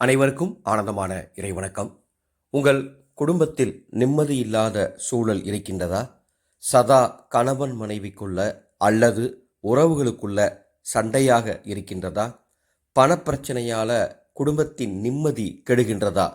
அனைவருக்கும் ஆனந்தமான இறைவணக்கம் உங்கள் குடும்பத்தில் நிம்மதி இல்லாத சூழல் இருக்கின்றதா? சதா கணவன் மனைவிக்குள்ள அல்லது உறவுகளுக்குள்ள சண்டையாக இருக்கின்றதா? பணப்பிரச்சனையால் குடும்பத்தின் நிம்மதி கெடுகின்றதா?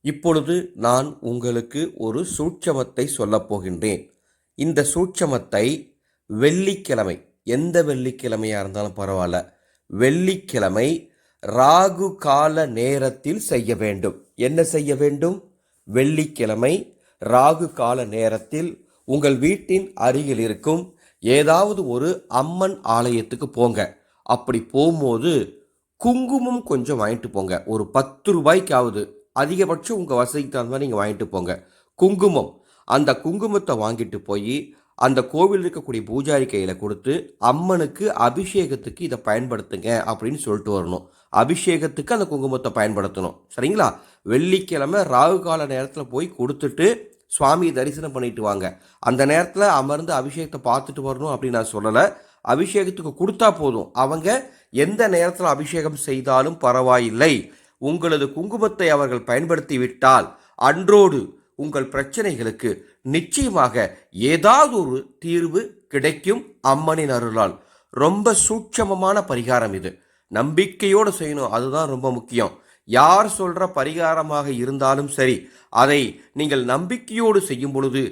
இப்பொழுது நான் உங்களுக்கு ஒரு சூட்சமத்தை சொல்லப் போகின்றேன். இந்த சூட்சமத்தை வெள்ளிக்கிழமை எந்த வெள்ளிக்கிழமையாக இருந்தாலும் பரவாயில்ல. வெள்ளிக்கிழமை ராகு கால நேரத்தில் செய்ய வேண்டும். என்ன செய்ய வேண்டும்? வெள்ளிக்கிழமை ராகு கால நேரத்தில் உங்கள் வீட்டின் அருகில் இருக்கும் ஏதாவது ஒரு அம்மன் ஆலயத்துக்கு போங்க. அப்படி போகும்போது குங்குமம் கொஞ்சம் வாங்கிட்டு போங்க. ஒரு பத்து ரூபாய்க்காவது அதிகபட்சம் உங்கள் வசதிக்கு தகுந்த மாதிரி நீங்கள் வாங்கிட்டு போங்க. குங்குமம். அந்த குங்குமத்தை வாங்கிட்டு போய் அந்த கோவில் இருக்கக்கூடிய பூஜாரி கையில் கொடுத்து அம்மனுக்கு அபிஷேகத்துக்கு இதை பயன்படுத்துங்க அப்படின்னு சொல்லிட்டு வரணும். அபிஷேகத்துக்கு அந்த குங்குமத்தை பயன்படுத்தணும். சரிங்களா? வெள்ளிக்கிழமை ராகு கால நேரத்தில் போய் கொடுத்துட்டு சுவாமியை தரிசனம் பண்ணிட்டு வாங்க. அந்த நேரத்தில் அமர்ந்து அபிஷேகத்தை பார்த்துட்டு வரணும் அப்படின்னு நான் சொல்லலை. அபிஷேகத்துக்கு கொடுத்தா போதும். அவங்க எந்த நேரத்தில் அபிஷேகம் செய்தாலும் பரவாயில்லை. உங்களது குங்குமத்தை அவர்கள் பயன்படுத்தி விட்டால் அன்றோடு உங்கள் பிரச்சனைகளுக்கு நிச்சயமாக ஏதாவது ஒரு தீர்வு கிடைக்கும் அம்மனின் அருளால். ரொம்ப சூட்சமமான பரிகாரம் இது. நம்பிக்கையோடு செய்யணும் அதுதான் ரொம்ப முக்கியம். யார் சொல்கிற பரிகாரமாக இருந்தாலும் சரி அதை நீங்கள் நம்பிக்கையோடு செய்யும் பொழுது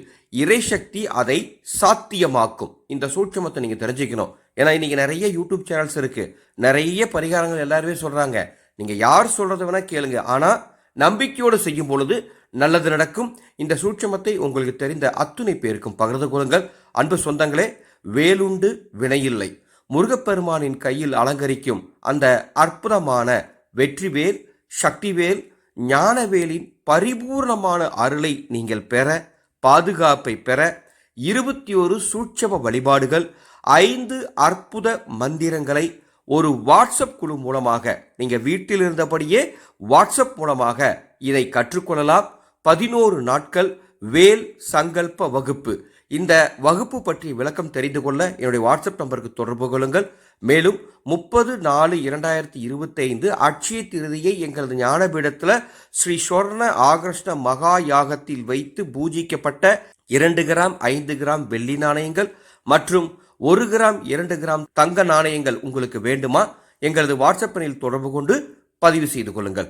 இறைசக்தி அதை சாத்தியமாக்கும். இந்த சூட்சமத்தை நீங்கள் தெரிஞ்சுக்கணும். ஏன்னா இன்றைக்கி நிறைய யூடியூப் சேனல்ஸ் இருக்குது நிறைய பரிகாரங்கள் எல்லாருமே சொல்கிறாங்க நீங்கள் யார் சொல்கிறத வேணால் கேளுங்க. ஆனால் நம்பிக்கையோடு செய்யும் பொழுது நல்லது நடக்கும். இந்த சூட்சமத்தை உங்களுக்கு தெரிந்த அத்துணை பேருக்கும் பகிர்ந்து கொள்ளுங்கள். அன்பு சொந்தங்களே வேலுண்டு வினையில்லை. முருகப்பெருமானின் கையில் அலங்கரிக்கும் அந்த அற்புதமான வெற்றிவேல் சக்திவேல் ஞானவேலின் பரிபூர்ணமான அருளை நீங்கள் பெற பாதுகாப்பை பெற இருபத்தி ஒரு சூட்சம வழிபாடுகள் ஐந்து அற்புத மந்திரங்களை ஒரு வாட்ஸ்அப் குழு மூலமாக நீங்கள் வீட்டில் இருந்தபடியே வாட்ஸ்அப் மூலமாக இதை கற்றுக்கொள்ளலாம். பதினோரு நாட்கள் வேல் சங்கல்ப வகுப்பு. இந்த வகுப்பு பற்றி விளக்கம் தெரிந்து கொள்ள என்னுடைய வாட்ஸ்அப் நம்பருக்கு தொடர்பு கொள்ளுங்கள். மேலும் முப்பது நாலு இரண்டாயிரத்தி இருபத்தைந்து அட்சய திருதியை எங்களது ஞானபீடத்தில் ஸ்ரீ சொர்ண ஆகர்ஷ்ண மகா யாகத்தில் வைத்து பூஜிக்கப்பட்ட இரண்டு கிராம் ஐந்து கிராம் வெள்ளி நாணயங்கள் மற்றும் ஒரு கிராம் இரண்டு கிராம் தங்க நாணயங்கள் உங்களுக்கு வேண்டுமா? எங்களது வாட்ஸ்அப் எண்ணில் தொடர்பு கொண்டு பதிவு செய்து கொள்ளுங்கள்.